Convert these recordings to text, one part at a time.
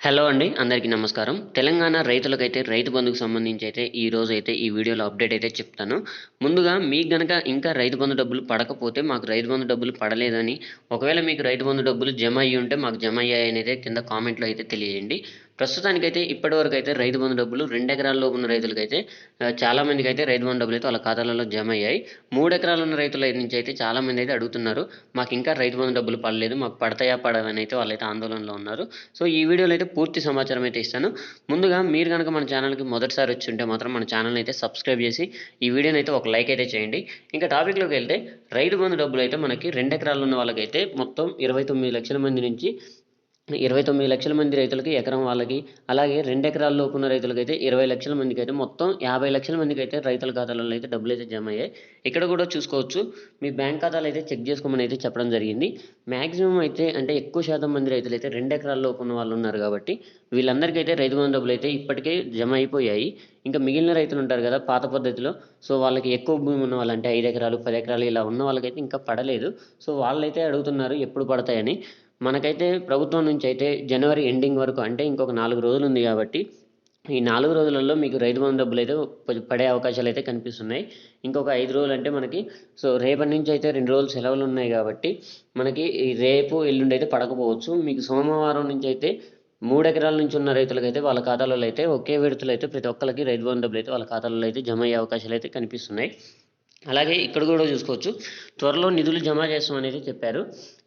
Hello అండి అందరికీ నమస్కారం. తెలంగాణ రైతులకైతే రైతు బంధుకు సంబంధించి అయితే ఈ రోజు అయితే ఈ వీడియోలో అప్డేట్ అయితే చెప్తాను. ముందుగా మీకు గనక ఇంకా రైతు బంధు డబ్బులు పడకపోతే మాకు రైతు బంధు డబ్బులు పడలేదని ఒకవేళ మీకు రైతు బంధు డబ్బులు జమ అయ్యి ఉంటే మాకు జమ అయ్యాయని అయితే కింద కామెంట్లో అయితే తెలియజేయండి. ప్రస్తుతానికైతే ఇప్పటివరకు అయితే రైతు బంధు డబ్బులు రెండు ఎకరాల్లో ఉన్న రైతులకైతే ఆ, చాలా మందికి అయితే రైతు బంధు డబ్బులు అయితే వాళ్ళ ఖాతాలలో జమ అయ్యాయి. మూడు ఎకరాలు ఉన్న రైతుల నుంచి అయితే చాలా మంది అయితే అడుగుతున్నారు మాకు ఇంకా రైతు బంధు డబ్బులు పడలేదు మాకు పడతాయా పడవని అయితే వాళ్ళైతే ఆందోళనలో ఉన్నారు. సో ఈ వీడియోలో అయితే పూర్తి సమాచారం అయితే ఇస్తాను. ముందుగా మీరు కనుక మన ఛానల్కి మొదటిసారి వచ్చి ఉంటే మాత్రం మన ఛానల్ అయితే సబ్స్క్రైబ్ చేసి ఈ వీడియోని అయితే ఒక లైక్ అయితే చేయండి. ఇంకా టాపిక్లోకి వెళ్తే రైతు బంధు డబ్బులు అయితే మనకి రెండు ఎకరాలు ఉన్న వాళ్ళకైతే మొత్తం ఇరవై తొమ్మిది లక్షల మంది నుంచి ఇరవై తొమ్మిది లక్షల మంది రైతులకి ఎకరం వాళ్ళకి అలాగే రెండు ఎకరాల లోపు ఉన్న రైతులకైతే ఇరవై లక్షల మందికి అయితే మొత్తం యాభై లక్షల మందికి అయితే రైతుల ఖాతాలలో అయితే డబ్బులు అయితే జమ అయ్యాయి. ఇక్కడ కూడా చూసుకోవచ్చు మీ బ్యాంక్ ఖాతాలు అయితే చెక్ చేసుకోమని అయితే చెప్పడం జరిగింది. మ్యాక్సిమం అయితే అంటే ఎక్కువ శాతం మంది రైతులు అయితే రెండు ఎకరాల లోపు ఉన్న వాళ్ళు ఉన్నారు కాబట్టి వీళ్ళందరికీ అయితే రైతు బంధు డబ్బులు అయితే ఇప్పటికే జమ అయిపోయాయి. ఇంకా మిగిలిన రైతులు ఉంటారు కదా పాత పద్ధతిలో సో వాళ్ళకి ఎక్కువ భూమి ఉన్న వాళ్ళు అంటే ఐదు ఎకరాలు పది ఎకరాలు ఇలా ఉన్న వాళ్ళకైతే ఇంకా పడలేదు. సో వాళ్ళైతే అడుగుతున్నారు ఎప్పుడు పడతాయని. మనకైతే ప్రభుత్వం నుంచి అయితే జనవరి ఎండింగ్ వరకు అంటే ఇంకొక నాలుగు రోజులు ఉంది కాబట్టి ఈ నాలుగు రోజులలో మీకు రైతు బంధు డబ్బులు అయితే పడే అవకాశాలు అయితే కనిపిస్తున్నాయి. ఇంకొక ఐదు రోజులు అంటే మనకి సో రేపటి నుంచి అయితే రెండు రోజులు సెలవులు ఉన్నాయి కాబట్టి మనకి ఈ రేపు ఎల్లుండి అయితే పడకపోవచ్చు. మీకు సోమవారం నుంచి అయితే మూడు ఎకరాల నుంచి ఉన్న రైతులకైతే వాళ్ళ ఖాతాలలో అయితే ఒకే విడతలు అయితే ప్రతి ఒక్కరికి రైతు బంధు డబ్బులు అయితే వాళ్ళ ఖాతాలలో అయితే జమ అయ్యే అవకాశాలు అయితే కనిపిస్తున్నాయి. అలాగే ఇక్కడ కూడా చూసుకోవచ్చు. త్వరలో నిధులు జమ చేస్తాం అనేది చెప్పారు.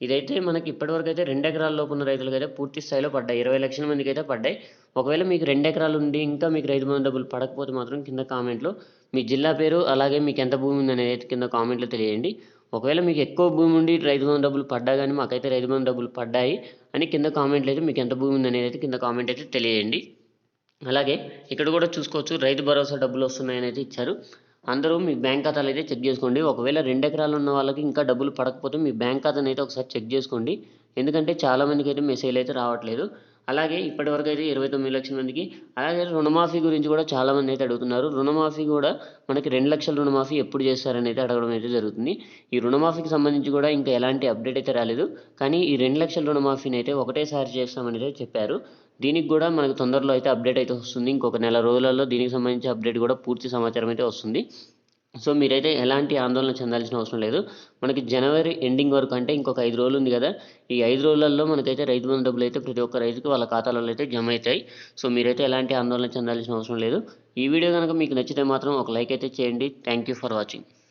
ఇదైతే మనకి ఇప్పటివరకు అయితే రెండు ఎకరాల్లోపు ఉన్న రైతులకు అయితే పూర్తి స్థాయిలో పడ్డాయి. ఇరవై లక్షల మందికి అయితే పడ్డాయి. ఒకవేళ మీకు రెండు ఎకరాలు ఉండి ఇంకా మీకు రైతు బంధు డబ్బులు పడకపోతే మాత్రం కింద కామెంట్లో మీ జిల్లా పేరు అలాగే మీకు ఎంత భూమి ఉంది అనేది అయితే కింద కామెంట్లో తెలియజేయండి. ఒకవేళ మీకు ఎక్కువ భూమి ఉండి రైతు బంధు డబ్బులు పడ్డా కానీ మాకైతే రైతు బంధు డబ్బులు పడ్డాయి అని కింద కామెంట్లు అయితే మీకు ఎంత భూమి ఉంది అనేది అయితే కింద కామెంట్ అయితే తెలియజేయండి. అలాగే ఇక్కడ కూడా చూసుకోవచ్చు రైతు భరోసా డబ్బులు వస్తున్నాయని అయితే ఇచ్చారు. అందరూ మీ బ్యాంక్ ఖాతాలు అయితే చెక్ చేసుకోండి. ఒకవేళ రెండు ఎకరాలు ఉన్న వాళ్ళకి ఇంకా డబ్బులు పడకపోతే మీ బ్యాంక్ ఖాతాను అయితే ఒకసారి చెక్ చేసుకోండి. ఎందుకంటే చాలామందికి అయితే మెసేజ్ అయితే రావట్లేదు. అలాగే ఇప్పటివరకు అయితే ఇరవై తొమ్మిది లక్షల మందికి అలాగే రుణమాఫీ గురించి కూడా చాలా మంది అయితే అడుగుతున్నారు. రుణమాఫీ కూడా మనకి రెండు లక్షల రుణమాఫీ ఎప్పుడు చేస్తారని అయితే అడగడం అయితే జరుగుతుంది. ఈ రుణమాఫీకి సంబంధించి కూడా ఇంకా ఎలాంటి అప్డేట్ అయితే రాలేదు. కానీ ఈ రెండు లక్షల రుణమాఫీని అయితే ఒకటేసారి చేస్తామని అయితే చెప్పారు. దీనికి కూడా మనకు తొందరలో అయితే అప్డేట్ అయితే వస్తుంది. ఇంకొక నెల రోజులలో దీనికి సంబంధించి అప్డేట్ కూడా పూర్తి సమాచారం అయితే వస్తుంది. సో మీరైతే ఎలాంటి ఆందోళన చెందాల్సిన అవసరం లేదు. మనకి జనవరి ఎండింగ్ వరకు అంటే ఇంకొక ఐదు రోజులు ఉంది కదా. ఈ ఐదు రోజులలో మనకైతే రైతు బంధు డబ్బులు అయితే ప్రతి ఒక్క రైతుకి వాళ్ళ ఖాతాలలో అయితే జమ అవుతాయి. సో మీరైతే ఎలాంటి ఆందోళన చెందాల్సిన అవసరం లేదు. ఈ వీడియో కనుక మీకు నచ్చితే మాత్రం ఒక లైక్ అయితే చేయండి. Thank you for watching